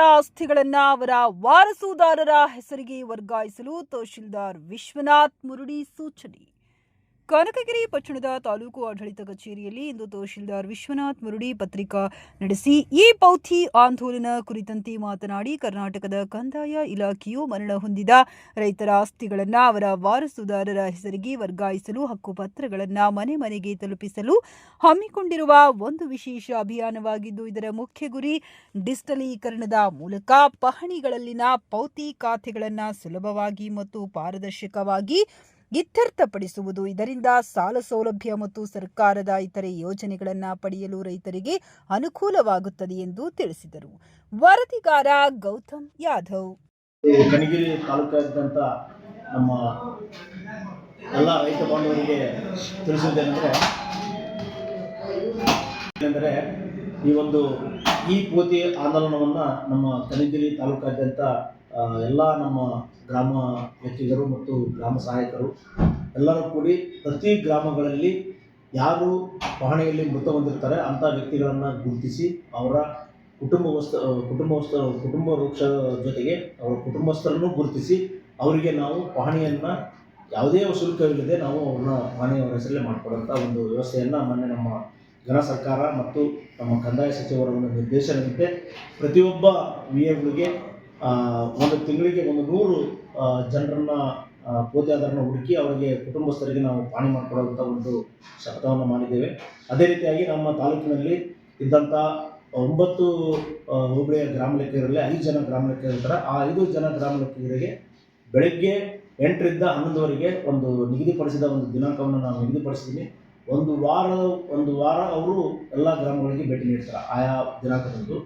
ಆಸ್ತಿಗಳನ್ನ ಅವರ ವಾರಸುದಾರರ ಹೆಸರಿಗೆ ವರ್ಗಾಯಿಸಲು ತಹಶೀಲ್ದಾರ್ ವಿಶ್ವನಾಥ್ ಮುರುಡಿ ಸೂಚನೆ. ಕನಕಗಿರಿ ಪಟ್ಟಣದ ತಾಲೂಕು ಆಡಳಿತ ಕಚೇರಿಯಲ್ಲಿ ಇಂದು ತಹಶೀಲ್ದಾರ್ ವಿಶ್ವನಾಥ್ ಮುರುಡಿ ಪತ್ರಿಕಾ ನಡೆಸಿ ಈ ಪೌಥಿ ಆಂದೋಲನ ಕುರಿತಂತೆ ಮಾತನಾಡಿ ಕರ್ನಾಟಕದ ಕಂದಾಯ ಇಲಾಖೆಯು ಮರಣ ಹೊಂದಿದ ರೈತರ ಆಸ್ತಿಗಳನ್ನು ಅವರ ವಾರಸುದಾರರ ಹೆಸರಿಗೆ ವರ್ಗಾಯಿಸಲು ಹಕ್ಕುಪತ್ರಗಳನ್ನು ಮನೆ ಮನೆಗೆ ತಲುಪಿಸಲು ಹಮ್ಮಿಕೊಂಡಿರುವ ಒಂದು ವಿಶೇಷ ಅಭಿಯಾನವಾಗಿದ್ದು, ಇದರ ಮುಖ್ಯ ಗುರಿ ಡಿಜಿಟಲೀಕರಣದ ಮೂಲಕ ಪಹಣಿಗಳಲ್ಲಿನ ಪೌತಿ ಖಾತೆಗಳನ್ನು ಸುಲಭವಾಗಿ ಮತ್ತು ಪಾರದರ್ಶಕವಾಗಿ ಇತ್ಯರ್ಥಪಡಿಸುವುದು. ಇದರಿಂದ ಸಾಲ ಸೌಲಭ್ಯ ಮತ್ತು ಸರ್ಕಾರದ ಇತರೆ ಯೋಜನೆಗಳನ್ನು ಪಡೆಯಲು ರೈತರಿಗೆ ಅನುಕೂಲವಾಗುತ್ತದೆ ಎಂದು ತಿಳಿಸಿದರು. ವರದಿಗಾರ ಗೌತಮ್ ಯಾದವ್ ಕಣಗಿರಿ ತಾಲೂಕಾದ್ಯಂತ ನಮ್ಮ ಎಲ್ಲ ರೈತ ಬಾಂಧವರಿಗೆ ಈ ಒಂದು ಈ ಪೋತಿ ಆಂದೋಲನವನ್ನು ನಮ್ಮ ಕಣಗಿರಿ ತಾಲೂಕಾದ್ಯಂತ ಎಲ್ಲ ನಮ್ಮ ಗ್ರಾಮ ವ್ಯಕ್ತಿಗರು ಮತ್ತು ಗ್ರಾಮ ಸಹಾಯಕರು ಎಲ್ಲರೂ ಕೂಡಿ ಪ್ರತಿ ಗ್ರಾಮಗಳಲ್ಲಿ ಯಾರು ಪಹಣಿಯಲ್ಲಿ ಮೃತ ಹೊಂದಿರ್ತಾರೆ ಅಂಥ ವ್ಯಕ್ತಿಗಳನ್ನು ಗುರುತಿಸಿ ಅವರ ಕುಟುಂಬವಸ್ಥ ಕುಟುಂಬವಸ್ಥ ಕುಟುಂಬ ವೃಕ್ಷ ಜೊತೆಗೆ ಅವರ ಕುಟುಂಬಸ್ಥರನ್ನು ಗುರುತಿಸಿ ಅವರಿಗೆ ನಾವು ಪಹಣಿಯನ್ನು ಯಾವುದೇ ಶುಲ್ಕವಿಲ್ಲದೆ ನಾವು ಅವ್ರನ್ನ ಪಹಣಿಯವರ ಹೆಸರಲ್ಲೇ ಮಾಡಿಕೊಡೋಂಥ ಒಂದು ವ್ಯವಸ್ಥೆಯನ್ನು ಮೊನ್ನೆ ನಮ್ಮ ಘನ ಸರ್ಕಾರ ಮತ್ತು ನಮ್ಮ ಕಂದಾಯ ಸಚಿವರ ಒಂದು ನಿರ್ದೇಶನದಂತೆ ಪ್ರತಿಯೊಬ್ಬ ವಿ ಎಗಳಿಗೆ ಒಂದು ತಿಂಗಳಿಗೆ ಒಂದು ನೂರು ಜನರನ್ನು ಪೋತಿಯಾದರನ್ನು ಹುಡುಕಿ ಅವರಿಗೆ ಕುಟುಂಬಸ್ಥರಿಗೆ ನಾವು ಪಾಣಿ ಮಾಡಿಕೊಡುವಂಥ ಒಂದು ಶಪಥವನ್ನು ಮಾಡಿದ್ದೇವೆ. ಅದೇ ರೀತಿಯಾಗಿ ನಮ್ಮ ತಾಲೂಕಿನಲ್ಲಿ ಇದ್ದಂಥ ಒಂಬತ್ತು ಹೋಬಳಿಯ ಗ್ರಾಮ ಇರಲಿ ಐದು ಜನ ಗ್ರಾಮ ಲೆಕ್ಕ ಇರ್ತಾರೆ. ಆ ಐದು ಜನ ಗ್ರಾಮ ಲೆಕ್ಕಿಗರಿಗೆ ಬೆಳಗ್ಗೆ ಎಂಟರಿಂದ ಹನ್ನೊಂದುವರೆಗೆ ಒಂದು ನಿಗದಿಪಡಿಸಿದ ಒಂದು ದಿನಾಂಕವನ್ನು ನಾನು ನಿಗದಿಪಡಿಸಿದ್ದೀನಿ ಒಂದು ವಾರ ಒಂದು ವಾರ ಅವರು ಎಲ್ಲ ಗ್ರಾಮಗಳಿಗೆ ಭೇಟಿ ನೀಡ್ತಾರೆ. ಆಯಾ ದಿನಾಂಕದಂದು.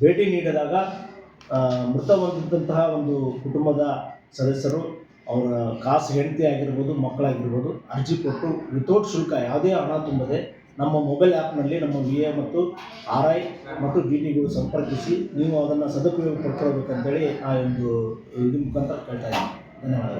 ಭೇಟಿ ನೀಡಿದಾಗ ಮೃತ ಹೊಂದಿದ್ದಂತಹ ಒಂದು ಕುಟುಂಬದ ಸದಸ್ಯರು, ಅವರ ಕಾಸು ಹೆಂಡತಿ ಆಗಿರ್ಬೋದು, ಮಕ್ಕಳಾಗಿರ್ಬೋದು, ಅರ್ಜಿ ಕೊಟ್ಟು ವಿತೌಟ್ ಶುಲ್ಕ, ಯಾವುದೇ ಹಣ ತುಂಬದೆ ನಮ್ಮ ಮೊಬೈಲ್ ಆ್ಯಪ್ನಲ್ಲಿ ನಮ್ಮ ವಿ ಎ ಮತ್ತು ಆರ್ ಐ ಮತ್ತು ಡಿ ಟಿಗಳು ಸಂಪರ್ಕಿಸಿ, ನೀವು ಅದನ್ನು ಸದುಪಯೋಗ ಪಡ್ಕೊಳ್ಬೇಕಂತೇಳಿ ಆ ಒಂದು ಇದು ಮುಖಾಂತರ ಕೇಳ್ತಾ ಇದ್ದೀನಿ. ಧನ್ಯವಾದಗಳು.